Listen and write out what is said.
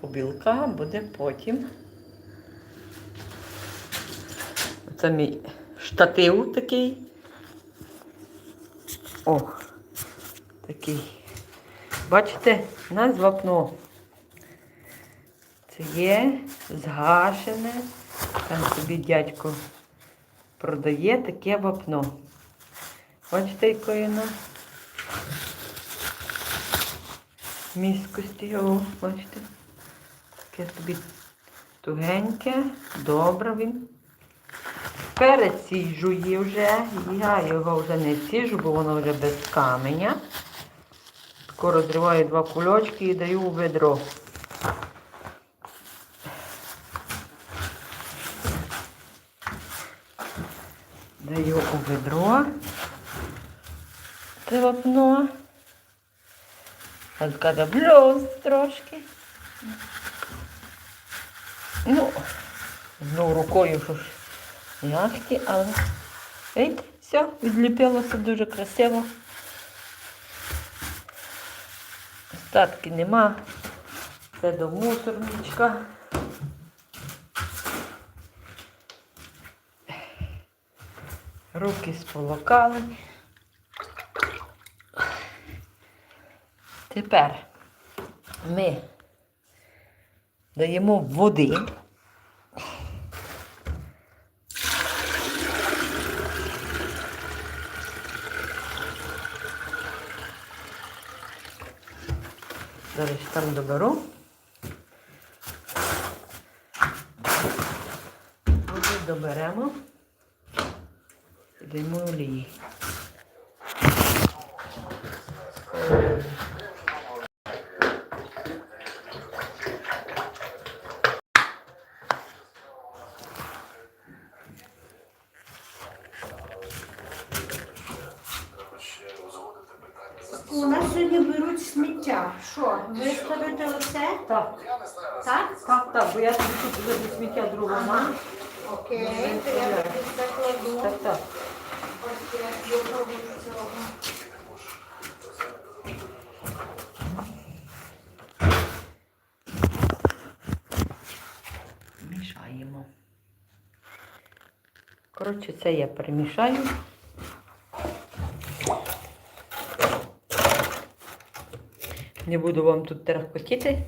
Побілка буде потім. Це мій штатив такий. О, такий. Бачите, у нас вапно. Це є згашене. Там собі дядько продає таке вапно. Бачите, якої воно міськості його, бачите? Таке собі тугеньке, добре він. Переціжує вже. Я його вже не ціжу, бо воно вже без каменя. Тако розриваю два кульочки і даю у ведро. Даю у ведро. Це вапно. Розкадаблю трошки. Ну, знову рукою що ж м'які, але видите, все, відліпилося дуже красиво. Остатки нема. Це до мусорничка. Руки сполокали. Тепер ми даємо води. Зараз там доберу. Води доберемо. І даємо олії. У нас сьогодні беруть сміття. Що, виставити оце? Так, Так? так, так, бо я тут вже сміття друга мам. Окей, то я тобі закладу. Так, так. Ось я його цього. Мішаємо. Коротше, це я перемішаю. Не буду вам тут терпотіти.